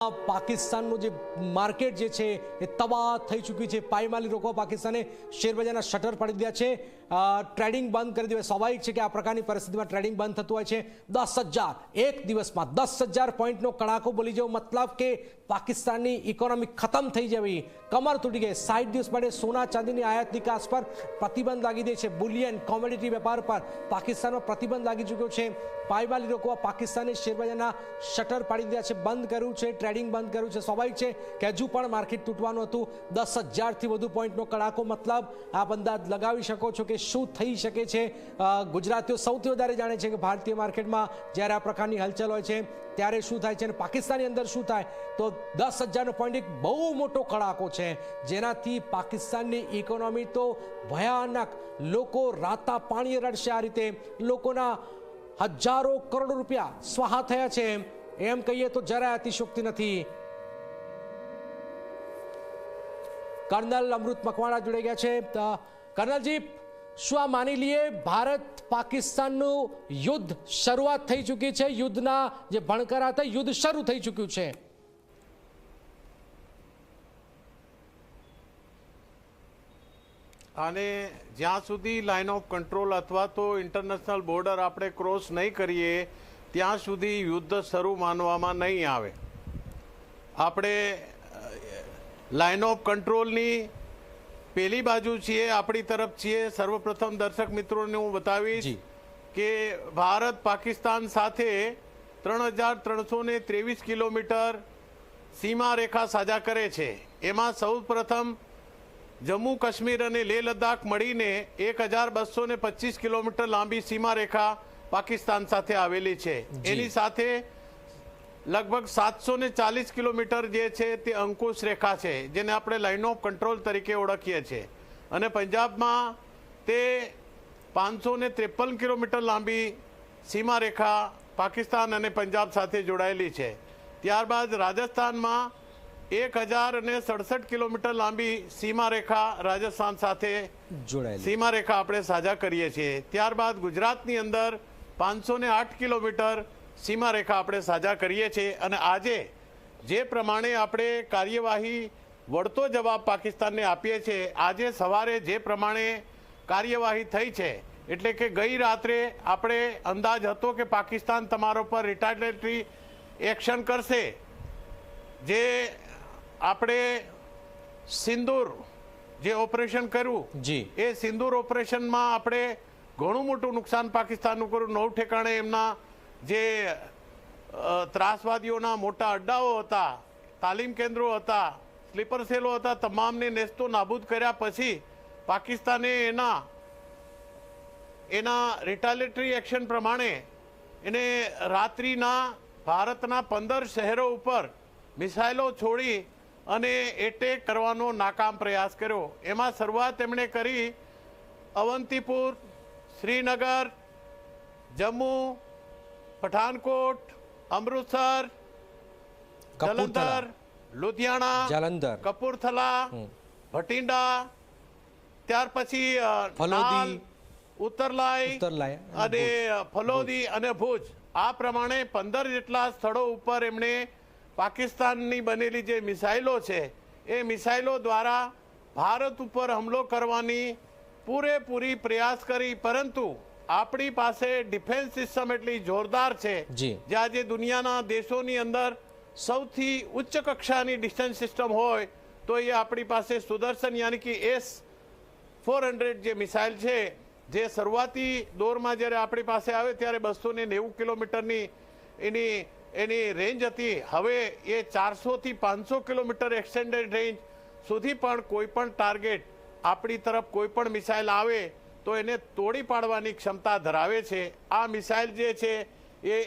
આ પાકિસ્તાનનું જે માર્કેટ જે છે એ તબાહ થઈ ચૂક્યું છે પાયમાલી રોકવા પાકિસ્તાને શેરબજારના શટર પાડી દીધા છે અ, ટ્રેડિંગ બંધ કરી દેવાય. સ્વાભાવિક છે કે આ પ્રકારની પરિસ્થિતિમાં ટ્રેડિંગ બંધ થતું હોય છે. દસ હજાર. એક દિવસમાં દસ હજાર પોઈન્ટનો કડાકો બોલી જવો. મતલબ કે પાકિસ્તાનની ઇકોનોમી ખતમ થઈ જવી. કમર તૂટી ગઈ. સાઠ દિવસ માટે સોના ચાંદીની આયાત નિકાસ પર પ્રતિબંધ લાગી દે છે. બુલિયન કોમોડિટી વેપાર પર પાકિસ્તાનમાં પ્રતિબંધ લાગી ચૂક્યો છે. પાયમાલી રોકવા પાકિસ્તાને શેરબજારના શટર પાડી દીધા છે. બંધ કર્યું છે. ટ્રેડિંગ બંધ કર્યું છે. સ્વાભાવિક છે કે હજુ પણ માર્કેટ તૂટવાનું હતું. દસ હજારથી વધુ પોઈન્ટનો કડાકો. મતલબ આપ અંદાજ લગાવી શકો છો કે શું થઈ શકે છે? ગુજરાતીઓ સૌથી વધારે જાણે છે કે ભારતીય માર્કેટમાં જ્યારે આ પ્રકારની હલચલ હોય છે, ત્યારે શું થાય છે અને પાકિસ્તાનની અંદર શું થાય? તો દસ હજારનો પોઈન્ટ એક બહુ મોટો કડાકો છે, જેનાથી પાકિસ્તાનની ઇકોનોમી તો ભયાનક. લોકો રાતા પાણીએ રડશે આ રીતે. લોકોના હજારો કરોડો રૂપિયા સ્વાહા થયા છે. એમ કહીએ તો જરાય અતિશોક્તિ નથી. કર્નલ અમૃત મકવાણા જોડાઈ ગયા છે. કર્નલજી શું આ માની લઈએ ભારત પાકિસ્તાનનું યુદ્ધ શરૂઆત થઈ ચૂકી છે? યુદ્ધના જે ભણકર હતા, યુદ્ધ શરૂ થઈ ચૂક્યું છે. અને જ્યાં સુધી લાઇન ઓફ કંટ્રોલ અથવા તો ઇન્ટરનેશનલ બોર્ડર આપણે ક્રોસ નહીં કરીએ, ત્યાં સુધી યુદ્ધ શરૂ માનવામાં નહીં આવે. આપણે લાઇન ઓફ કંટ્રોલની પેલી બાજુ છીએ આપણી તરફ છીએ. સર્વપ્રથમ દર્શક મિત્રોને હું બતાવીશ કે ભારત પાકિસ્તાન સાથે ત્રણ હજાર ત્રણસો ને ત્રેવીસ કિલોમીટર સીમા રેખા સાજા કરે છે. એમાં સૌ પ્રથમ જમ્મુ કાશ્મીર અને લેહ લદ્દાખ મળીને એક હજાર બસો ને પચીસ કિલોમીટર લાંબી સીમા રેખા પાકિસ્તાન સાથે આવેલી છે. એની સાથે લગભગ સાતસો ને ચાલીસ કિલોમીટર જે છે તે અંકુશ રેખા છે જેને આપણે લાઇન ઓફ કંટ્રોલ તરીકે ઓળખીએ છીએ. અને પંજાબમાં તે પાંચસો ને ત્રેપન કિલોમીટર લાંબી સીમા રેખા પાકિસ્તાન અને પંજાબ સાથે જોડાયેલી છે. ત્યારબાદ રાજસ્થાનમાં એક હજાર અને સડસઠ કિલોમીટર લાંબી સીમા રેખા રાજસ્થાન સાથે જોડાયેલી. સીમા રેખા આપણે સાજા કરીએ છીએ. ત્યારબાદ ગુજરાતની અંદર પાંચસો ને આઠ કિલોમીટર સીમા રેખા આપણે સાજા કરીએ છીએ અને આજે જે પ્રમાણે આપણે કાર્યવાહી વળતો જવાબ પાકિસ્તાનને આપીએ છીએ આજે સવારે જે પ્રમાણે કાર્યવાહી થઈ છે એટલે કે ગઈ રાત્રે આપણે અંદાજ હતો કે પાકિસ્તાન તમારો પર રિટાર્ડેટરી એક્શન કરશે જે આપણે સિંદૂર જે ઓપરેશન કર્યું જી. એ સિંદૂર ઓપરેશનમાં આપણે ઘણું મોટું નુકસાન પાકિસ્તાનનું કર્યું નવ ઠેકાણે એમના જે ત્રાસવાદીઓના મોટા અડ્ડાઓ હતા, તાલીમ કેન્દ્રો હતા, સ્લીપર સેલો હતા, તમામને નેસ્તો નાબૂદ કર્યા પછી પાકિસ્તાને એના એના રિટાલેટરી એક્શન પ્રમાણે એને રાત્રિના ભારતના પંદર શહેરો ઉપર મિસાઇલો છોડી અને એટેક કરવાનો નાકામ પ્રયાસ કર્યો. એમાં શરૂઆત એમણે કરી અવંતીપુર, શ્રીનગર, જમ્મુ પઠાનકોટ અમૃતસર જલંધર લુધિયાણા જલંધર. કપૂરથલા ભટિંડા ત્યાર પછી ઉત્તરલાય ફલોદી, અને ફલોદી અને ભુજ. આ પ્રમાણે પંદર જેટલા સ્થળો ઉપર એમણે પાકિસ્તાનની બનેલી જે મિસાઇલો છે એ મિસાઇલો દ્વારા ભારત ઉપર હુમલો કરવાની પૂરેપૂરી પ્રયાસ કરી પરંતુ આપણી પાસે ડિફેન્સ સિસ્ટમ એટલી જોરદાર છે જી. જે આજે દુનિયાના દેશોની અંદર સૌથી ઉચ્ચ કક્ષાની ડિફેન્સ સિસ્ટમ હોય તો એ આપણી પાસે સુદર્શન યાની કે એસ ફોર હંડ્રેડ જે મિસાઇલ છે જે શરૂઆતી દોરમાં જ્યારે આપણી પાસે આવે ત્યારે બસો ને નેવું કિલોમીટરની એની એની રેન્જ હતી હવે એ ચારસોથી પાંચસો કિલોમીટર એક્સટેન્ડેડ રેન્જ સુધી પણ કોઈ પણ ટાર્ગેટ આપણી તરફ કોઈ પણ મિસાઇલ આવે તો એને તોડી પાડવાની ક્ષમતા ધરાવે છે. આ મિસાઇલ જે છે એ